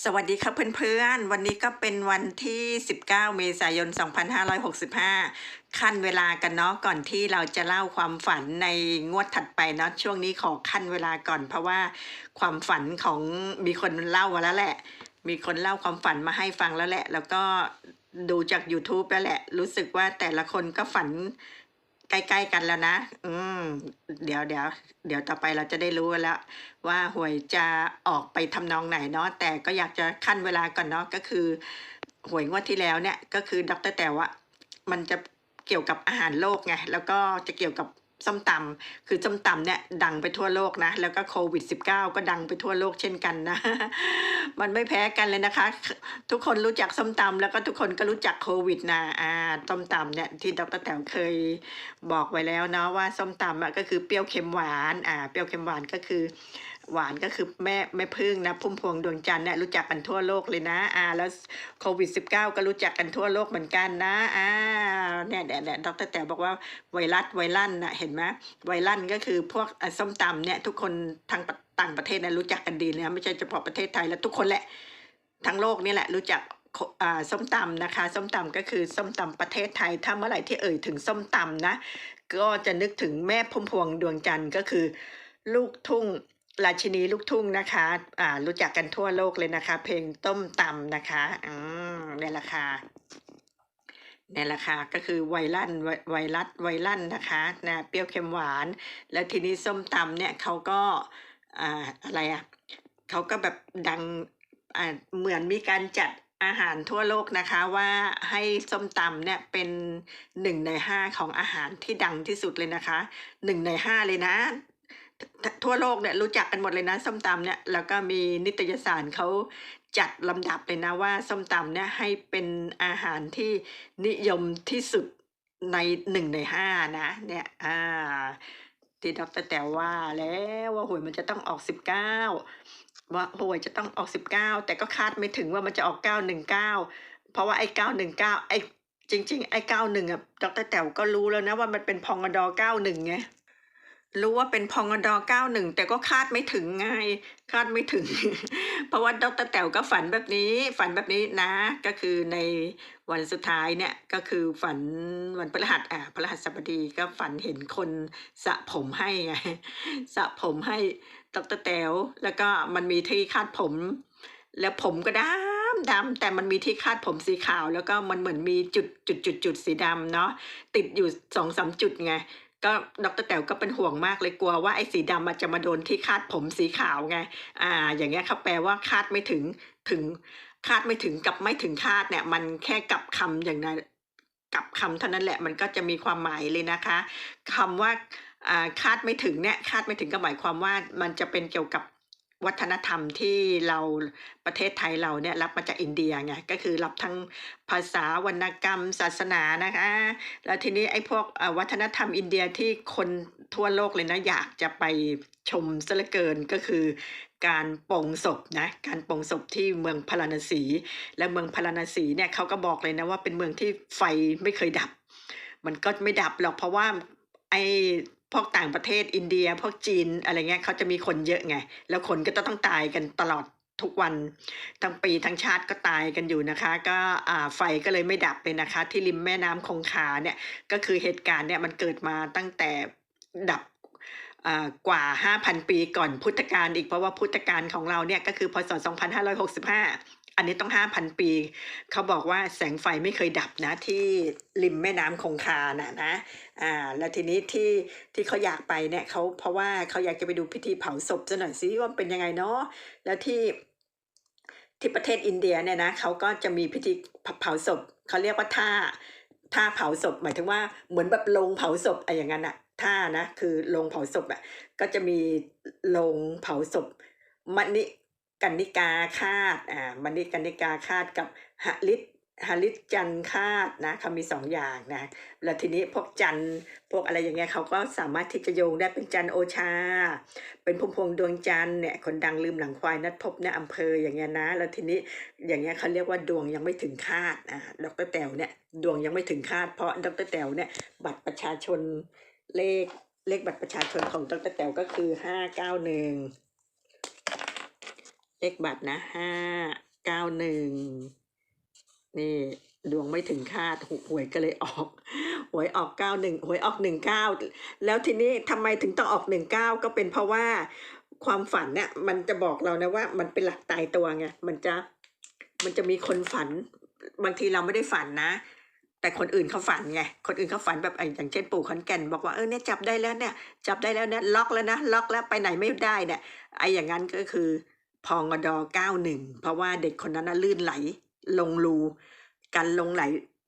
สวัสดีครับเพื่อนๆ วันนี้ก็เป็นวันที่ 19 เมษายน 2565 ขั้นเวลากันเนาะก่อนที่เราจะเล่าความฝันในงวดถัดไปเนาะช่วงนี้ขอขั้นเวลาก่อน เพราะว่าความฝันของมีคนเล่ามาแล้วแหละ มีคนเล่าความฝันมาให้ฟังแล้วแหละ แล้วก็ดูจาก YouTube แล้วแหละ รู้สึกว่าแต่ละคนก็ฝัน ใกล้ๆกันแล้วนะ อืม เดี๋ยวเดี๋ยวเดี๋ยวต่อไปเราจะได้รู้แล้ว ว่าหวยจะออกไปทำนองไหนเนาะแต่ก็อยากจะขั้นเวลาก่อนเนาะก็คือหวยงวดที่แล้วเนี่ยก็คือดรแต่ว่ามันจะเกี่ยวกับอาหารโลกไงแล้วก็จะเกี่ยวกับ ส้มตำคือส้มตำเนี่ยดังไปทั่วโลกนะ แล้วก็โควิด -19 ก็ดังไปทั่วโลกเช่นกันนะ มันไม่แพ้กันเลยนะคะ ทุกคนรู้จักส้มตำแล้วก็ทุกคนก็รู้จักโควิดนะอ่าส้มตำเนี่ยที่ดรแต๋วเคยบอกไว้แล้วเนาะว่าส้มตำอะก็คือเปรี้ยวเค็มหวานอ่าเปรี้ยวเค็มหวานก็คือ หวานก็คือแม่แม่พึ่งนะพุ่มพวงดวงจันทร์เนี่ยรู้จักกันทั่วโลกเลยนะอ่าแล้วโควิด -19 ก็รู้จักกันทั่วโลกเหมือนกันนะอ่าเนี่ยเนี่ยเนี่ยดรแต๋วบอกว่าไวรัสไวรัลน่ะเห็นไหมไวรัลก็คือพวกส้มตำเนี่ยทุกคนทางต่างประเทศนะรู้จักกันดีเลยนะไม่ใช่เฉพาะประเทศไทยแล้วทุกคนแหละทั้งโลกนี่แหละรู้จักอ่าส้มตำนะคะ ส้มตำก็คือส้มตำประเทศไทยถ้าเมื่อไหร่ที่เอ่ยถึงส้มตำนะ ก็จะนึกถึงแม่พุ่มพวงดวงจันทร์ก็คือ ลูกทุ่ง ราชินีลูกทุ่งนะคะอ่ารู้จักกันทั่วโลกเลยนะคะ เพลงต้มตำนะคะอืมเนี่ยแหละค่ะเนี่ยแหละค่ะก็คือไวรัลไวรัสไวรัลนะคะนะเปรี้ยวเค็มหวาน แล้วทีนี้ส้มตำเนี่ยเขาก็อ่าอะไรอะเขาก็แบบดังอ่าเหมือนมีการจัดอาหารทั่วโลกนะคะว่าให้ส้มตำเนี่ยเป็นหนึ่งในห้าของอาหารที่ดังที่สุดเลยนะคะหนึ่งในห้าเลยนะ ทั่วโลกเนี่ยรู้จักกันหมดเลยนะส้มตำเนี่ยแล้วก็มีนิตยสารเขาจัดลำดับเลยนะว่าส้มตำเนี่ยให้เป็นอาหารที่นิยมที่สุดในหนึ่งในห้านะเนี่ยอ่าที่ดรแต๋วว่าแล้วว่าหวยมันจะต้องออกสิบเก้าว่าหวยจะต้องออกสิบเก้าแต่ก็คาดไม่ถึงว่ามันจะออกเก้าหนึ่งเก้าเพราะว่าไอ้เก้าหนึ่งเก้าไอ้จริง ๆ ไอ้เก้าหนึ่งอะดรแต๋วก็รู้แล้วนะว่ามันเป็นพองดอเก้าหนึ่งไง รู้ว่าเป็นพองดอ91แต่ก็คาดไม่ถึงไงคาดไม่ถึง เพราะว่าดรแต๋วก็ฝันแบบนี้ ฝันแบบนี้นะ ก็คือในวันสุดท้ายเนี่ยก็คือฝันวันพฤหัสอะพฤหัสบดีก็ฝันเห็นคนสระผมให้ไงสระผมให้ดรแต๋วแล้วก็มันมีที่คาดผม แล้วผมก็ดำดำแต่มันมีที่คาดผมสีขาว แล้วก็มันเหมือนมีจุดจุดจุดจุดสีดำเนาะติดอยู่สองสามจุดไง ก็ดรแต๋วก็เป็นห่วงมากเลยกลัวว่าไอ้สีดำมันจะมาโดนที่คาดผมสีขาวไง อ่า อย่างเงี้ยเขาแปลว่าคาดไม่ถึงถึงคาดไม่ถึงกับไม่ถึงคาดเนี่ย มันแค่กลับคำอย่างนั้นกลับคำเท่านั้นแหละมันก็จะมีความหมายเลยนะคะคำว่าอ่าคาดไม่ถึงเนี่ยคาดไม่ถึงก็หมายความว่ามันจะเป็นเกี่ยวกับ วัฒนธรรมที่เราประเทศไทยเราเนี่ยรับมาจากอินเดียไงก็คือรับทั้งภาษาวรรณกรรม ศาสนานะคะ แล้วทีนี้ไอ้พวกวัฒนธรรมอินเดียที่คนทั่วโลกเลยนะอยากจะไปชมซะเหลือเกินก็คือการปลงศพนะการปลงศพที่เมืองพาราณสี และเมืองพาราณสีเนี่ยเขาก็บอกเลยนะว่าเป็นเมืองที่ไฟไม่เคยดับ มันก็ไม่ดับหรอกเพราะว่าไอ พวกต่างประเทศอินเดียพวกจีนอะไรเงี้ยเขาจะมีคนเยอะไง แล้วคนก็จะต้องตายกันตลอดทุกวันทั้งปีทั้งชาติก็ตายกันอยู่นะคะ ก็ไฟก็เลยไม่ดับเลยนะคะ ที่ริมแม่น้ำคงคาเนี่ยก็คือเหตุการณ์เนี่ยมันเกิดมาตั้งแต่ดับอ่ากว่า 5,000 ปีก่อนพุทธกาลอีกเพราะว่าพุทธกาลของเราเนี่ยก็คือพศ 2565 อันนี้ต้อง5,000ปี เขาบอกว่าแสงไฟไม่เคยดับนะ ที่ริมแม่น้ำคงคาน่ะนะอ่าแล้วทีนี้ที่ที่เขาอยากไปเนี่ยเขาเพราะว่าเขาอยากจะไปดูพิธีเผาศพซะหน่อยสิว่าเป็นยังไงเนาะแล้วที่ที่ประเทศอินเดียเนี่ยนะเขาก็จะมีพิธีเผาศพเขาเรียกว่าท่าท่าเผาศพ หมายถึงว่าเหมือนแบบโรงเผาศพอะไรอย่างนั้นอะท่านะคือโรงเผาศพอะก็จะมีโรงเผาศพมณิ กันนิกาคาตอ่ามณิตกันนิกาคาตกับหฤทธิ์หฤทธิ์จันท์คาตนะเขามีสองอย่างนะแล้วทีนี้พวกจันทร์พวกอะไรอย่างเงี้ยเขาก็สามารถที่จะโยงได้เป็นจันทร์โอชา เป็นพุ่มพวงดวงจันทร์เนี่ยคนดังลืมหลังควายนัดพบในอำเภออย่างเงี้ยนะ แล้วทีนี้อย่างเงี้ยเขาเรียกว่าดวงยังไม่ถึงคาดอ่าดรแต๋วเนี่ยดวงยังไม่ถึงคาด เพราะดรแต๋วเนี่ยบัตรประชาชนเลขเลขบัตรประชาชนของดรแต๋วก็คือห้าเก้าหนึ่ง เลขบัตรนะห้าเก้าหนึ่งนี่ดวงไม่ถึงคาดหหวยก็เลยออกหวยออกเก้าหนึ่งหวยออกหนึ่งเก้าแล้วทีนี้ทำไมถึงต้องออกหนึ่งเก้าก็เป็นเพราะว่าความฝันเนี่ยมันจะบอกเรานะว่ามันเป็นหลักตายตัวไงมันจะมันจะมีคนฝัน บางทีเราไม่ได้ฝันนะ แต่คนอื่นเขาฝันไงคนอื่นเขาฝันแบบไอ้อย่างเช่นปู่ขอนแก่นบอกว่าเออเนี่ยจับได้แล้วเนี่ยจับได้แล้วเนี่ยล็อกแล้วนะล็อกแล้วไปไหนไม่ได้เนี่ยไอ้อย่างนั้นก็คือ พองดเก้าหนึ่งเพราะว่าเด็กคนนั้นนะลื่นไหลลงรูการลงไหล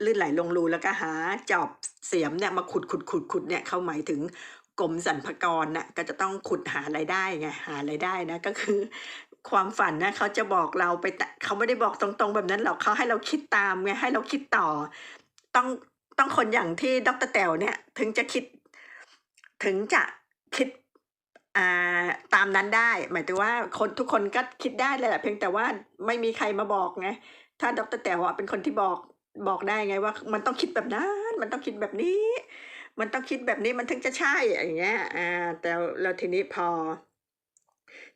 ลื่นไหลลงรูแล้วก็หาจอบเสียมเนี่ยมาขุดขุดขุดขุดเนี่ยเขาหมายถึงกรมสรรพากรน่ะก็จะต้องขุดหารายได้ไงหารายได้นะก็คือความฝันนะเขาจะบอกเราไปแต่เขาไม่ได้บอกตรงๆแบบนั้นหรอกเขาให้เราคิดตามไงให้เราคิดต่อ ต้องต้องคนอย่างที่ดรแต๋วเนี่ย ถึงจะคิด ถึงจะคิด ตามนั้นได้ หมายถึงว่าคนทุกคนก็คิดได้เลยแหละเพียงแต่ว่าไม่มีใครมาบอกไงถ้าดรแต๋วเป็นคนที่บอกบอกได้ไงว่า มันต้องคิดแบบนั้น มันต้องคิดแบบนี้ มันต้องคิดแบบนี้มันถึงจะใช่อย่างเงี้ยอ่าแต่แล้วทีนี้พอ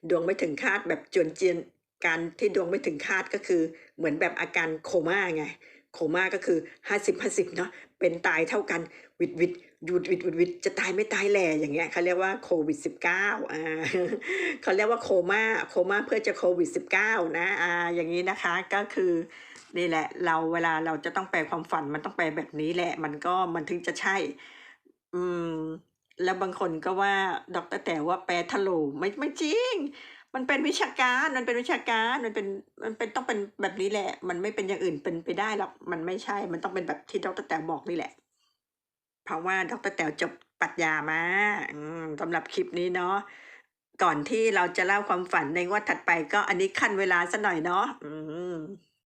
ดวงไม่ถึงคาดแบบจวนเจียนการที่ดวงไม่ถึงคาดก็คือเหมือนแบบอาการโคม่าไงโคม่าก็คือห้าสิบห้าสิบเนาะเป็นตายเท่ากันวิดวิด หยุดวิดวิดวิดจะตายไม่ตายแหล่อย่างเงี้ยเขาเรียกว่าโควิดสิบเก้าอ่าเขาเรียกว่าโคม่าโคม่าเพื่อจะโควิดสิบเก้านะอ่าอย่างนี้นะคะก็คือนี่แหละเราเวลาเราจะต้องแปลความฝันมันต้องแปลแบบนี้แหละ มันก็มันถึงจะใช่ อืม แล้วบางคนก็ว่าดรแต่ว่าแปลถล่มไม่ไม่จริง มันเป็นวิชาการมันเป็นวิชาการมันเป็นมันเป็นต้องเป็นแบบนี้แหละ มันไม่เป็นอย่างอื่นเป็นไปได้หรอกมันไม่ใช่ มันต้องเป็นแบบที่ดรแต๋วบอกนี่แหละ เพราะว่าดรแต๋วจบปรัชญามาสำหรับคลิปนี้เนาะก่อนที่เราจะเล่าความฝันในงวดถัดไปก็อันนี้ขั้นเวลาสักหน่อยเนาะ